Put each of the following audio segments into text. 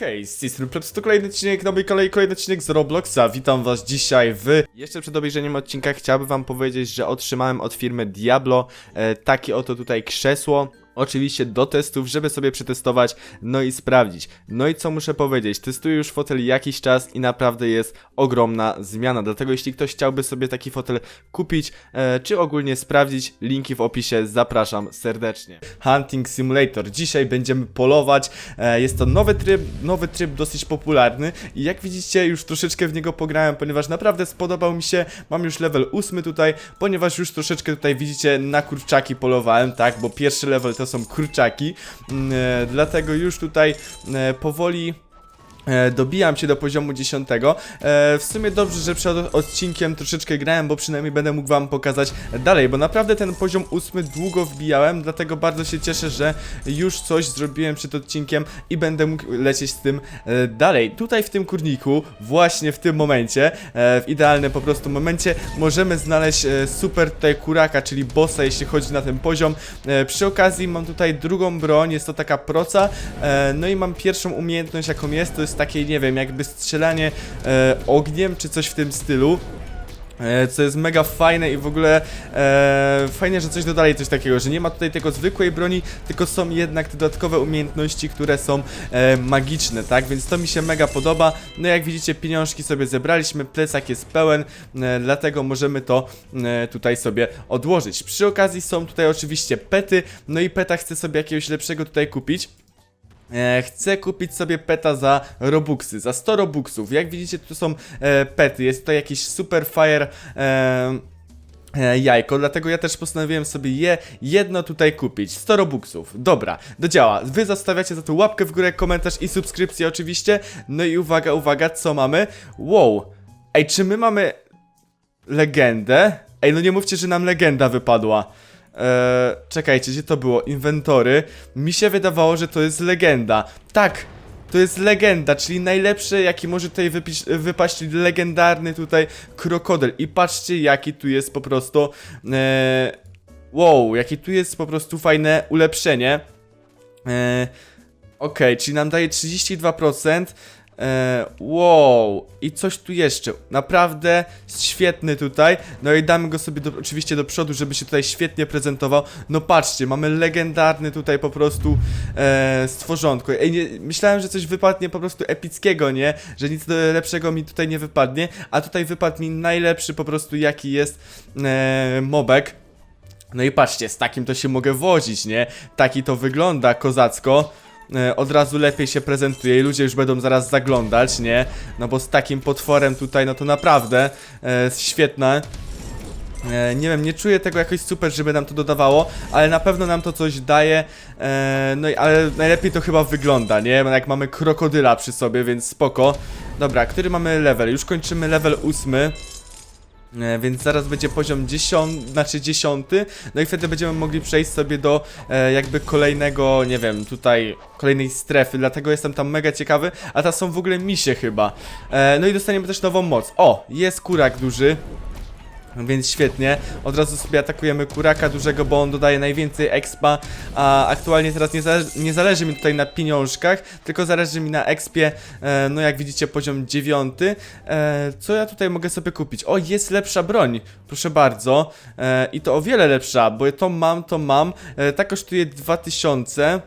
hej, z tej strony to kolejny odcinek, nowej kolei kolejny odcinek z Robloxa. Witam was dzisiaj w... Jeszcze przed obejrzeniem odcinka chciałbym wam powiedzieć, że otrzymałem od firmy Diablo e, takie oto tutaj krzesło. Oczywiście do testów, żeby sobie przetestować, no i sprawdzić. No i co muszę powiedzieć, testuję już fotel jakiś czas i naprawdę jest ogromna zmiana. Dlatego jeśli ktoś chciałby sobie taki fotel kupić, e, czy ogólnie sprawdzić, linki w opisie, zapraszam serdecznie. Hunting Simulator. Dzisiaj będziemy polować. E, jest to nowy tryb, nowy tryb dosyć popularny i jak widzicie już troszeczkę w niego pograłem, ponieważ naprawdę spodobał mi się. Mam już level 8 tutaj, ponieważ już troszeczkę tutaj widzicie na kurczaki polowałem, tak, bo pierwszy level to są kurczaki. Mm, e, dlatego już tutaj e, powoli dobijam się do poziomu 10. E, w sumie dobrze, że przed odcinkiem troszeczkę grałem, bo przynajmniej będę mógł wam pokazać dalej, bo naprawdę ten poziom 8 długo wbijałem, dlatego bardzo się cieszę, że już coś zrobiłem przed odcinkiem i będę mógł lecieć z tym e, dalej. Tutaj w tym kurniku, właśnie w tym momencie, e, w idealnym po prostu momencie, możemy znaleźć e, super tutaj kuraka, czyli bossa, jeśli chodzi na ten poziom. E, przy okazji mam tutaj drugą broń, jest to taka proca, e, no i mam pierwszą umiejętność, jaką jest, to jest takie, nie wiem, jakby strzelanie e, ogniem, czy coś w tym stylu. E, Co jest mega fajne i w ogóle e, fajnie, że coś dodali coś takiego, że nie ma tutaj tylko zwykłej broni, tylko są jednak te dodatkowe umiejętności, które są e, magiczne, tak? Więc to mi się mega podoba. No jak widzicie, pieniążki sobie zebraliśmy, plecak jest pełen, e, dlatego możemy to e, tutaj sobie odłożyć. Przy okazji są tutaj oczywiście pety, no i peta chcę sobie jakiegoś lepszego tutaj kupić. E, chcę kupić sobie peta za robuxy, za 100 robuxów. Jak widzicie, tu są e, pety. Jest to jakiś super fire. E, e, jajko, dlatego ja też postanowiłem sobie je jedno tutaj kupić. 100 robuxów. Dobra, do działa. Wy zostawiacie za to łapkę w górę, komentarz i subskrypcję oczywiście. No i uwaga, uwaga, co mamy? Wow. Ej, czy my mamy legendę? Ej, no nie mówcie, że nam legenda wypadła. Eee, czekajcie, gdzie to było? Inwentory. Mi się wydawało, że to jest legenda. Tak, to jest legenda, czyli najlepszy, jaki może tutaj wypić, wypaść, legendarny tutaj krokodyl. I patrzcie, jaki tu jest po prostu. Eee, wow, jakie tu jest po prostu fajne ulepszenie. Eee, Okej, czyli nam daje 32%. E, wow, i coś tu jeszcze. Naprawdę świetny tutaj. No i damy go sobie do, oczywiście do przodu, żeby się tutaj świetnie prezentował. No patrzcie, mamy legendarny tutaj po prostu e, stworzonko. Ej, nie, myślałem, że coś wypadnie po prostu epickiego, nie? Że nic lepszego mi tutaj nie wypadnie, a tutaj wypadł mi najlepszy po prostu jaki jest e, mobek. No i patrzcie, z takim to się mogę wozić, nie? Taki to wygląda kozacko. E, Od razu lepiej się prezentuje i ludzie już będą zaraz zaglądać, nie? No bo z takim potworem tutaj, no to naprawdę e, świetne. E, nie wiem, nie czuję tego jakoś super, żeby nam to dodawało, ale na pewno nam to coś daje. No i ale najlepiej to chyba wygląda, nie? Jak mamy krokodyla przy sobie, więc spoko. Dobra, który mamy level? Już kończymy level ósmy. E, Więc zaraz będzie poziom 10, znaczy 10, no i wtedy będziemy mogli przejść sobie do e, jakby kolejnego, nie wiem, tutaj kolejnej strefy, dlatego jestem tam mega ciekawy, a ta są w ogóle misie chyba. E, no i dostaniemy też nową moc. O, jest kurak duży. Więc świetnie, od razu sobie atakujemy kuraka dużego, bo on dodaje najwięcej expa, a aktualnie teraz nie, zale nie zależy mi tutaj na pieniążkach, tylko zależy mi na expie, e, no jak widzicie poziom 9. E, co ja tutaj mogę sobie kupić? O, jest lepsza broń, proszę bardzo, e, i to o wiele lepsza, bo to mam, to mam, e, ta kosztuje 2000.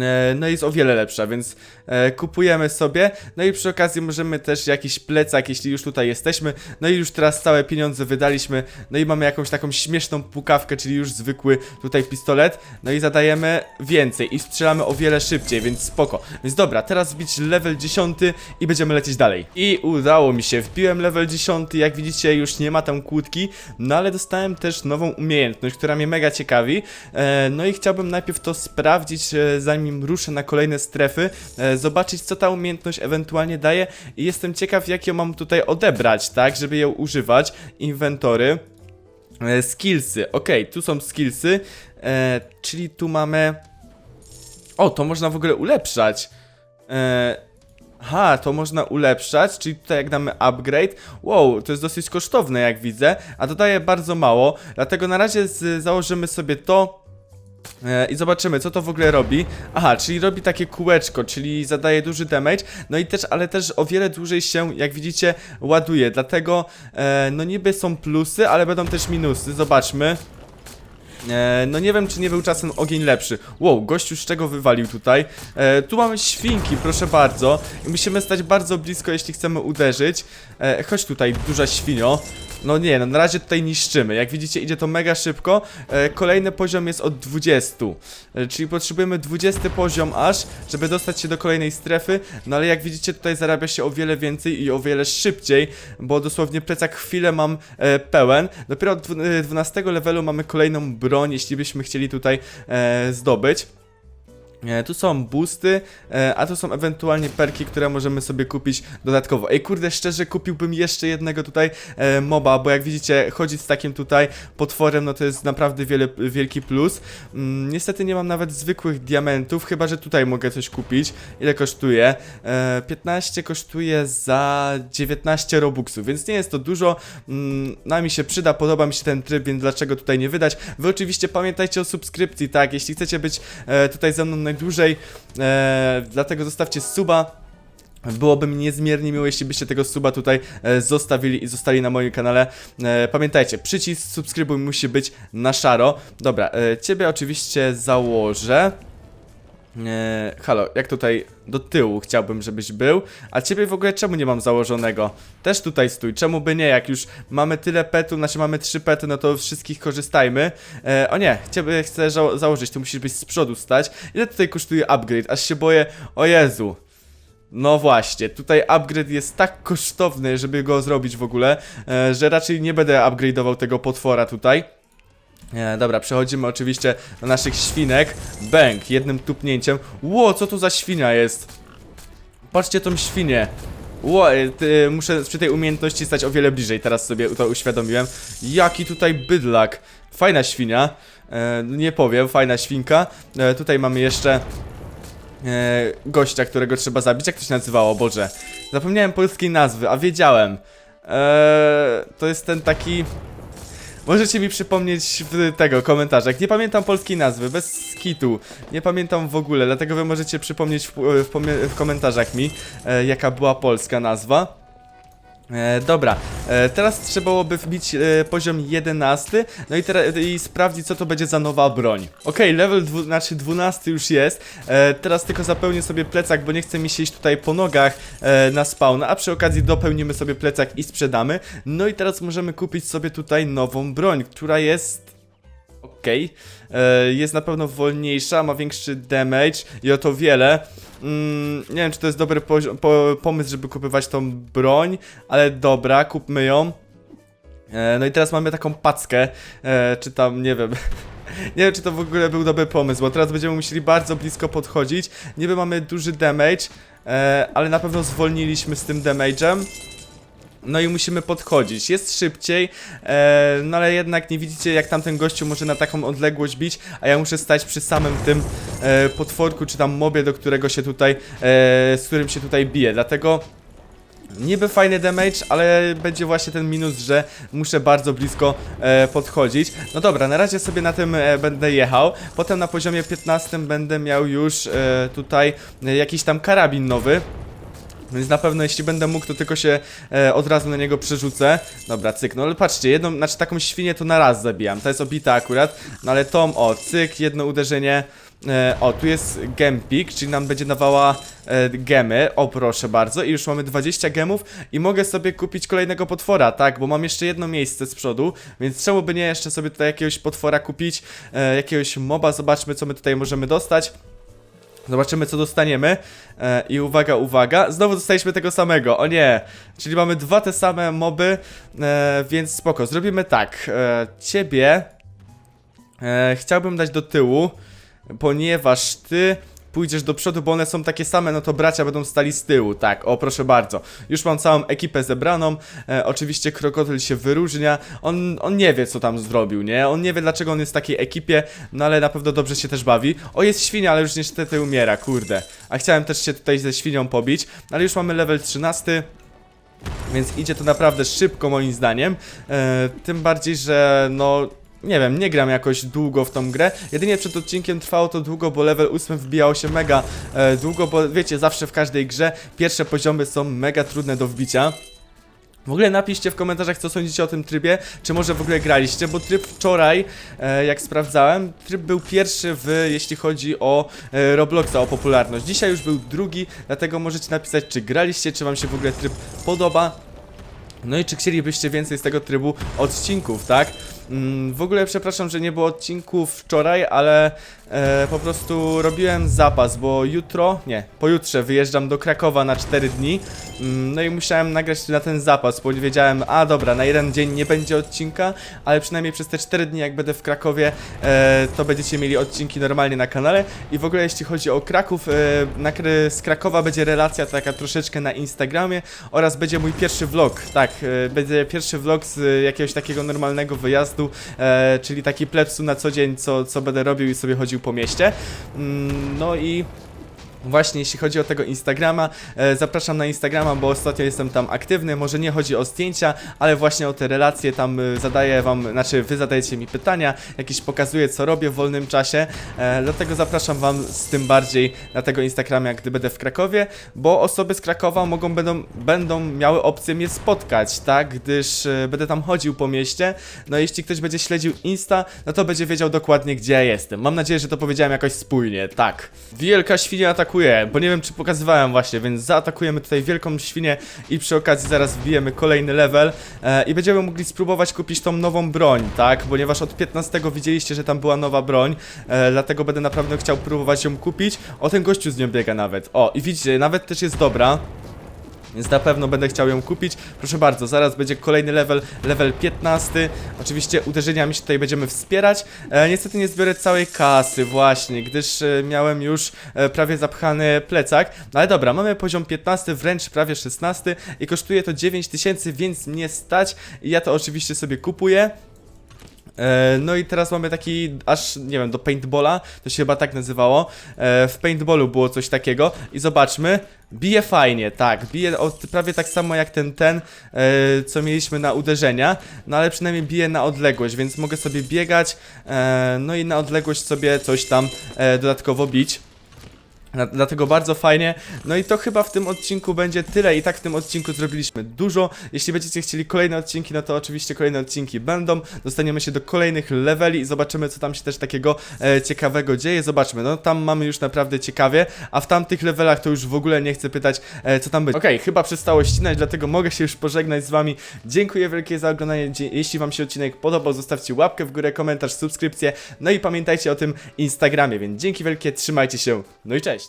E, No jest o wiele lepsza, więc e, kupujemy sobie. No i przy okazji możemy też jakiś plecak, jeśli już tutaj jesteśmy. No i już teraz całe pieniądze wydaliśmy. No i mamy jakąś taką śmieszną pukawkę, czyli już zwykły tutaj pistolet. No i zadajemy więcej i strzelamy o wiele szybciej, więc spoko. Więc dobra, teraz wbić level 10 i będziemy lecieć dalej. I udało mi się, wbiłem level 10, jak widzicie już nie ma tam kłódki, no ale dostałem też nową umiejętność, która mnie mega ciekawi. E, no i chciałbym najpierw to sprawdzić, e, zanim ruszę na kolejne strefy, e, zobaczyć co ta umiejętność ewentualnie daje. I jestem ciekaw jak ją mam tutaj odebrać, tak, żeby ją używać. Inwentory. E, skillsy, ok, tu są skillsy, e, czyli tu mamy... O, to można w ogóle ulepszać. E, Aha, to można ulepszać, czyli tutaj jak damy upgrade, wow, to jest dosyć kosztowne jak widzę, a dodaje bardzo mało, dlatego na razie z, założymy sobie to, I zobaczymy, co to w ogóle robi. Aha, czyli robi takie kółeczko, czyli zadaje duży damage, no i też, ale też o wiele dłużej się, jak widzicie, ładuje. Dlatego, e, no niby są plusy, ale będą też minusy. Zobaczmy. E, no nie wiem, czy nie był czasem ogień lepszy. Wow, gościu z czego wywalił tutaj? E, tu mamy świnki, proszę bardzo. I musimy stać bardzo blisko, jeśli chcemy uderzyć. E, chodź tutaj, duża świnio. No nie, no na razie tutaj niszczymy. Jak widzicie, idzie to mega szybko. E, kolejny poziom jest od 20. E, czyli potrzebujemy 20 poziom aż, żeby dostać się do kolejnej strefy. No ale jak widzicie, tutaj zarabia się o wiele więcej i o wiele szybciej, bo dosłownie plecak chwilę mam e, pełen. Dopiero od dwu- e, 12 levelu mamy kolejną broń, jeśli byśmy chcieli tutaj e, zdobyć. E, tu są boosty, e, a tu są ewentualnie perki, które możemy sobie kupić dodatkowo. Ej, kurde, szczerze kupiłbym jeszcze jednego tutaj e, moba, bo jak widzicie, chodzić z takim tutaj potworem, no to jest naprawdę wiele, wielki plus. Mm, niestety nie mam nawet zwykłych diamentów, chyba że tutaj mogę coś kupić. Ile kosztuje? E, 15 kosztuje za 19 robuxów, więc nie jest to dużo. Mm, na mi się przyda, podoba mi się ten tryb, więc dlaczego tutaj nie wydać? Wy oczywiście pamiętajcie o subskrypcji, tak? Jeśli chcecie być tutaj ze mną najdłużej, e, dlatego zostawcie suba. Byłoby mi niezmiernie miło, jeśli byście tego suba tutaj e, zostawili i zostali na moim kanale. E, pamiętajcie, przycisk subskrybuj musi być na szaro. Dobra, e, ciebie oczywiście założę. E, halo, jak tutaj do tyłu chciałbym, żebyś był. A ciebie w ogóle czemu nie mam założonego? Też tutaj stój, czemu by nie? Jak już mamy tyle petów, znaczy mamy trzy pety, no to wszystkich korzystajmy. E, o nie, ciebie chcę założyć, tu musisz być z przodu stać. Ile tutaj kosztuje upgrade? Aż się boję, o Jezu. No właśnie, tutaj upgrade jest tak kosztowny, żeby go zrobić w ogóle, e, że raczej nie będę upgrade'ował tego potwora tutaj. E, dobra, przechodzimy oczywiście do naszych świnek. Bęk, jednym tupnięciem. Ło, co to za świnia jest? Patrzcie tą świnię. Ło, e, ty, muszę przy tej umiejętności stać o wiele bliżej, teraz sobie to uświadomiłem. Jaki tutaj bydlak. Fajna świnia. E, nie powiem, fajna świnka. E, tutaj mamy jeszcze e, gościa, którego trzeba zabić. Jak to się nazywało? Boże. Zapomniałem polskiej nazwy, a wiedziałem. E, to jest ten taki... Możecie mi przypomnieć w tego komentarzach. Nie pamiętam polskiej nazwy, bez kitu. Nie pamiętam w ogóle, dlatego wy możecie przypomnieć w, w, w komentarzach mi, e, jaka była polska nazwa. E, dobra, e, teraz trzeba byłoby wbić e, poziom 11, no i, teraz i sprawdzić co to będzie za nowa broń. Okej, level dwu, znaczy 12 już jest, e, teraz tylko zapełnię sobie plecak, bo nie chce mi się iść tutaj po nogach e, na spawn, a przy okazji dopełnimy sobie plecak i sprzedamy. No i teraz możemy kupić sobie tutaj nową broń, która jest okej. E, Jest na pewno wolniejsza, ma większy damage i o to wiele. Mm, nie wiem, czy to jest dobry po, pomysł, żeby kupywać tą broń, ale dobra, kupmy ją. E, No i teraz mamy taką packę, e, czy tam, nie wiem, nie wiem, czy to w ogóle był dobry pomysł, bo teraz będziemy musieli bardzo blisko podchodzić. Niby mamy duży damage, ale na pewno zwolniliśmy z tym damage'em. No i musimy podchodzić. Jest szybciej, e, no ale jednak nie widzicie, jak tamten gościu może na taką odległość bić, a ja muszę stać przy samym tym e, potworku, czy tam mobie, do którego się tutaj, e, z którym się tutaj bije. Dlatego Niby fajny damage, ale będzie właśnie ten minus, że muszę bardzo blisko e, podchodzić. No dobra, na razie sobie na tym e, będę jechał. Potem na poziomie 15 będę miał już e, tutaj e, jakiś tam karabin nowy. Więc na pewno jeśli będę mógł, to tylko się e, od razu na niego przerzucę. Dobra, cyk, no ale patrzcie, jedną, znaczy taką świnię to na raz zabijam. To jest obita akurat, no ale tą, o, cyk, jedno uderzenie. E, o, tu jest gempik, czyli nam będzie dawała e, gemy. O, proszę bardzo. I już mamy 20 gemów i mogę sobie kupić kolejnego potwora, tak? Bo mam jeszcze jedno miejsce z przodu, więc czemu by nie jeszcze sobie tutaj jakiegoś potwora kupić, e, jakiegoś moba. Zobaczmy, co my tutaj możemy dostać. Zobaczymy, co dostaniemy. E, I uwaga, uwaga. Znowu dostaliśmy tego samego. O nie. Czyli mamy dwa te same moby, e, więc spoko. Zrobimy tak. E, ciebie e, chciałbym dać do tyłu, ponieważ ty pójdziesz do przodu, bo one są takie same, no to bracia będą stali z tyłu. Tak, o proszę bardzo. Już mam całą ekipę zebraną. E, oczywiście krokodyl się wyróżnia. On, on nie wie, co tam zrobił, nie? On nie wie, dlaczego on jest w takiej ekipie, no ale na pewno dobrze się też bawi. O, jest świnia, ale już niestety umiera, kurde. A chciałem też się tutaj ze świnią pobić, ale już mamy level 13. Więc idzie to naprawdę szybko moim zdaniem. E, tym bardziej, że no nie wiem, nie gram jakoś długo w tą grę. Jedynie przed odcinkiem trwało to długo, bo level 8 wbijało się mega e, długo, bo wiecie, zawsze w każdej grze pierwsze poziomy są mega trudne do wbicia. W ogóle napiszcie w komentarzach, co sądzicie o tym trybie, czy może w ogóle graliście, bo tryb wczoraj, e, jak sprawdzałem, tryb był pierwszy w, jeśli chodzi o e, Robloxa, o popularność. Dzisiaj już był drugi, dlatego możecie napisać, czy graliście, czy wam się w ogóle tryb podoba. No i czy chcielibyście więcej z tego trybu odcinków, tak? Mm, w ogóle przepraszam, że nie było odcinków wczoraj, ale e, po prostu robiłem zapas, bo jutro, nie, pojutrze wyjeżdżam do Krakowa na 4 dni. Mm, no i musiałem nagrać na ten zapas, bo wiedziałem, a dobra, na jeden dzień nie będzie odcinka, ale przynajmniej przez te 4 dni, jak będę w Krakowie, e, to będziecie mieli odcinki normalnie na kanale. I w ogóle jeśli chodzi o Kraków, e, na, z Krakowa będzie relacja taka troszeczkę na Instagramie oraz będzie mój pierwszy vlog, tak, e, będzie pierwszy vlog z jakiegoś takiego normalnego wyjazdu, e, czyli taki plebsu na co dzień, co, co będę robił i sobie chodził po mieście. Mm, no i Właśnie jeśli chodzi o tego Instagrama, e, zapraszam na Instagrama, bo ostatnio jestem tam aktywny. Może nie chodzi o zdjęcia, ale właśnie o te relacje. Tam e, zadaję wam, znaczy wy zadajecie mi pytania, jakieś pokazuję co robię w wolnym czasie. E, dlatego zapraszam wam z tym bardziej na tego Instagrama, gdy będę w Krakowie, bo osoby z Krakowa mogą będą, będą miały opcję mnie spotkać, tak? Gdyż e, będę tam chodził po mieście. No jeśli ktoś będzie śledził Insta, no to będzie wiedział dokładnie gdzie ja jestem. Mam nadzieję, że to powiedziałem jakoś spójnie. Tak. Wielka świnia bo nie wiem czy pokazywałem właśnie, więc zaatakujemy tutaj wielką świnię i przy okazji zaraz wbijemy kolejny level e, i będziemy mogli spróbować kupić tą nową broń, tak? Ponieważ od 15 widzieliście, że tam była nowa broń, e, dlatego będę naprawdę chciał próbować ją kupić. O, ten gościu z nią biega nawet. O, i widzicie, nawet też jest dobra. Więc na pewno będę chciał ją kupić. Proszę bardzo, zaraz będzie kolejny level, level 15. Oczywiście uderzeniami się tutaj będziemy wspierać. E, niestety nie zbiorę całej kasy właśnie, gdyż e, miałem już e, prawie zapchany plecak. No ale dobra, mamy poziom 15, wręcz prawie 16 i kosztuje to 9000, więc mnie stać. I ja to oczywiście sobie kupuję. E, No i teraz mamy taki, aż nie wiem, do paintballa, to się chyba tak nazywało. E, W paintballu było coś takiego i zobaczmy, bije fajnie, tak, bije prawie tak samo jak ten, ten, e, co mieliśmy na uderzenia, no ale przynajmniej bije na odległość, więc mogę sobie biegać, no i na odległość sobie coś tam dodatkowo bić. Dla- Dlatego bardzo fajnie. No i to chyba w tym odcinku będzie tyle. I tak w tym odcinku zrobiliśmy dużo. Jeśli będziecie chcieli kolejne odcinki, no to oczywiście kolejne odcinki będą. Dostaniemy się do kolejnych leveli i zobaczymy, co tam się też takiego e, ciekawego dzieje. Zobaczmy, no tam mamy już naprawdę ciekawie, a w tamtych levelach to już w ogóle nie chcę pytać, e, co tam będzie. Okej, chyba przestało ścinać, dlatego mogę się już pożegnać z wami. Dziękuję wielkie za oglądanie. Jeśli wam się odcinek podobał, zostawcie łapkę w górę, komentarz, subskrypcję. No i pamiętajcie o tym Instagramie, więc dzięki wielkie, trzymajcie się. No i cześć!